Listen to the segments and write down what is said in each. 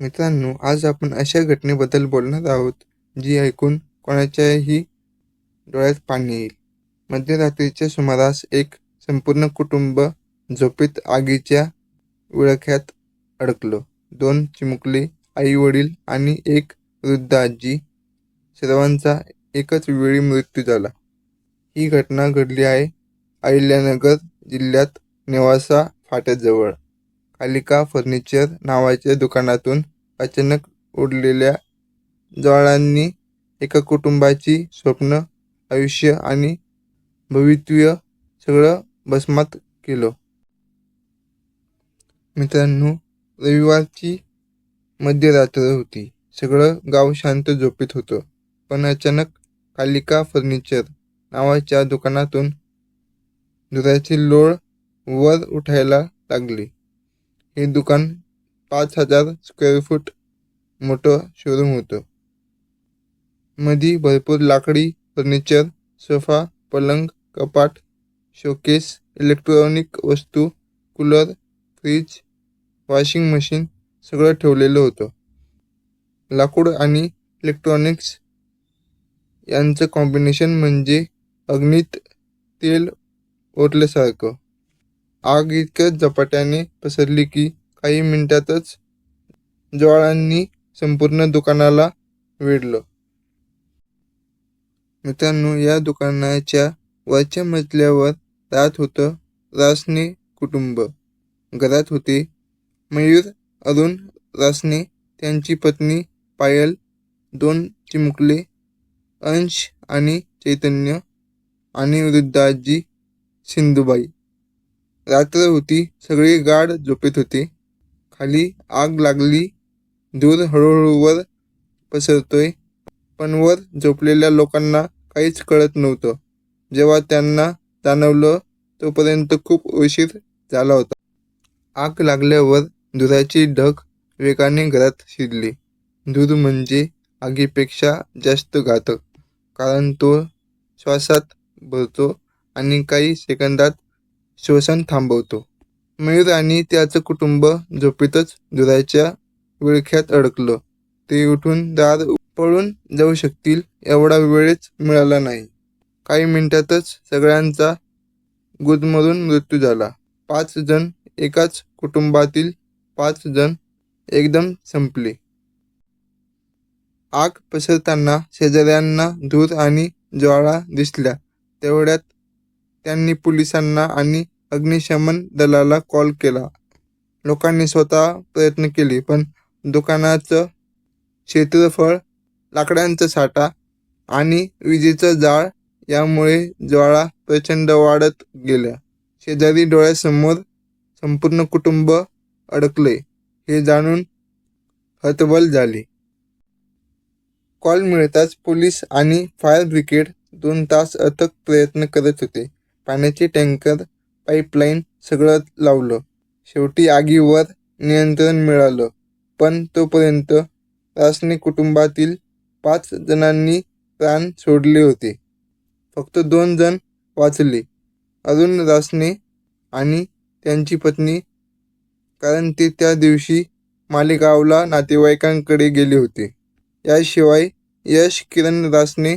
मित्रांनो आज आपण अशा घटनेबद्दल बोलणार आहोत जी ऐकून कोणाच्याही डोळ्यात पाणी येईल. मध्यरात्रीच्या सुमारास एक संपूर्ण कुटुंब झोपेत आगीच्या विळख्यात अडकलो. दोन चिमुकले आई वडील आणि एक वृद्ध आजी सर्वांचा एकच वेळी मृत्यू झाला. ही घटना घडली आहे अहिल्यानगर जिल्ह्यात नेवासा फाट्याजवळ. कालिका फर्निचर नावाच्या दुकानातून अचानक उडलेल्या ज्वाळांनी एका कुटुंबाची स्वप्न आयुष्य आणि भवितव्य सगळं भस्मात केलं. मित्रांनो रविवारची मध्यरात्र होती. सगळं गाव शांत झोपेत होतं. पण अचानक कालिका फर्निचर नावाच्या दुकानातून धुराची लोळ वर उठायला लागली. हे दुकान पाच हजार स्क्वेअर फूट मोठं शोरूम होतं. मधी भरपूर लाकडी फर्निचर सोफा पलंग कपाट शोकेस इलेक्ट्रॉनिक वस्तू कूलर फ्रीज वॉशिंग मशीन सगळं ठेवलेलं होतं. लाकूड आणि इलेक्ट्रॉनिक्स यांचं कॉम्बिनेशन म्हणजे अग्नीत तेल ओतल्यासारखं. आग इतक्या झपाट्याने पसरली की काही मिनिटातच ज्वाळांनी संपूर्ण दुकानाला वेढलं. मित्रांनो या दुकानाच्या वरच्या मजल्यावर राहत होतं रासने कुटुंब. घरात होते मयूर अरुण रासने त्यांची पत्नी पायल दोन चिमुकले अंश आणि चैतन्य आणि वृद्ध आजी सिंधुबाई. रात्र होती सगळी गाढ झोपेत होती. खाली आग लागली धूर हळूहळू वर पसरतोय पण वर झोपलेल्या लोकांना काहीच कळत नव्हतं. जेव्हा त्यांना जाणवलं तोपर्यंत खूप उशीर झाला होता. आग लागल्यावर धुराची ढग वेगाने घरात शिरली. धूर म्हणजे आगीपेक्षा जास्त घातक कारण तो श्वासात भरतो आणि काही सेकंदात श्वसन थांबवतो. मयूर आणि त्याचं कुटुंब झोपेतच धुराच्या विळख्यात अडकलं. ते उठून दार पळून जाऊ शकतील एवढा वेळच मिळाला नाही. काही मिनिटातच सगळ्यांचा गुदमरून मृत्यू झाला. पाच जण एकाच कुटुंबातील पाच जण एकदम संपले. आग पसरताना शेजाऱ्यांना धूर आणि ज्वाळा दिसल्या. तेवढ्यात त्यांनी पोलिसांना आणि अग्निशमन दलाला कॉल केला. लोकांनी स्वतः प्रयत्न केले पण दुकानाचं क्षेत्रफळ लाकडांचा साठा आणि विजेचं जाळ यामुळे ज्वाळा प्रचंड वाढत गेल्या. शेजारी डोळ्यासमोर संपूर्ण कुटुंब अडकले हे जाणून हतबल झाले. कॉल मिळताच पोलीस आणि फायर ब्रिगेड दोन तास अथक प्रयत्न करत होते. पाण्याचे टँकर पाईपलाईन सगळं लावलं. शेवटी आगीवर नियंत्रण मिळालं. पण तोपर्यंत रासने कुटुंबातील पाच जणांनी प्राण सोडले होते. फक्त दोन जण वाचले. अरुण रासने आणि त्यांची पत्नी. कारण ते त्या दिवशी मालेगावला नातेवाईकांकडे गेले होते. याशिवाय यश किरण रासने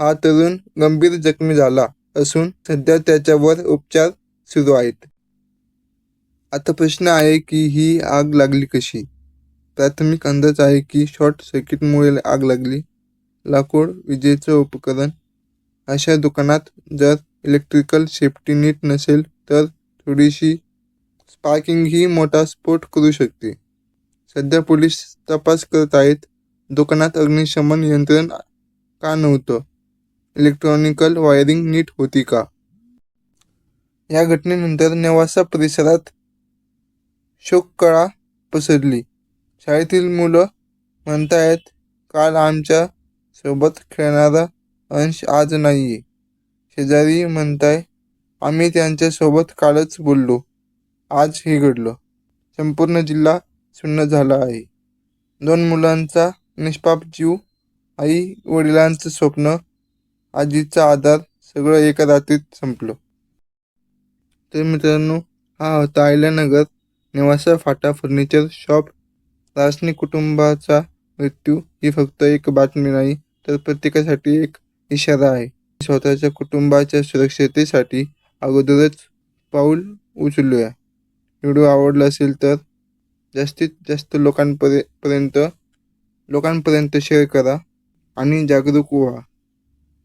हा तरुण गंभीर जखमी झाला. असून सध्या त्याच्यावर उपचार सुरू आहेत. आता प्रश्न आहे की ही आग लागली कशी? प्राथमिक अंदाज आहे की शॉर्ट सर्किटमुळे आग लागली. लाकूड विजेचं उपकरण. अशा दुकानात जर इलेक्ट्रिकल सेफ्टी नीट नसेल तर थोडीशी स्पार्किंग ही मोठा स्फोट करू शकते. सध्या पोलीस तपास करत आहेत. दुकानात अग्निशमन यंत्रण का नव्हतं? इलेक्ट्रॉनिकल वायरिंग नीट होती का? या घटनेनंतर नेवासा परिसरात शोककळा पसरली. शाळेतील मुलं म्हणतायत काल आमच्यासोबत खेळणारा अंश आज नाहीये. शेजारी म्हणताय आम्ही त्यांच्यासोबत कालच बोललो. आज हे घडलं. संपूर्ण जिल्हा सुन्न झाला आहे. दोन मुलांचा निष्पाप जीव आई वडिलांचं स्वप्न आजीचा आधार सगळं एका रात्रीत संपलं. तर मित्रांनो हा होता आयल्यानगर निवासा फाटा फर्निचर शॉप. राजनी कुटुंबाचा मृत्यू ही फक्त एक बातमी नाही तर प्रत्येकासाठी एक इशारा आहे. स्वतःच्या कुटुंबाच्या सुरक्षतेसाठी अगोदरच पाऊल उचलूया. व्हिडिओ आवडला असेल तर जास्तीत जास्त लोकांपर्यंत लोकांपर्यंत शेअर करा आणि जागरूक व्हा.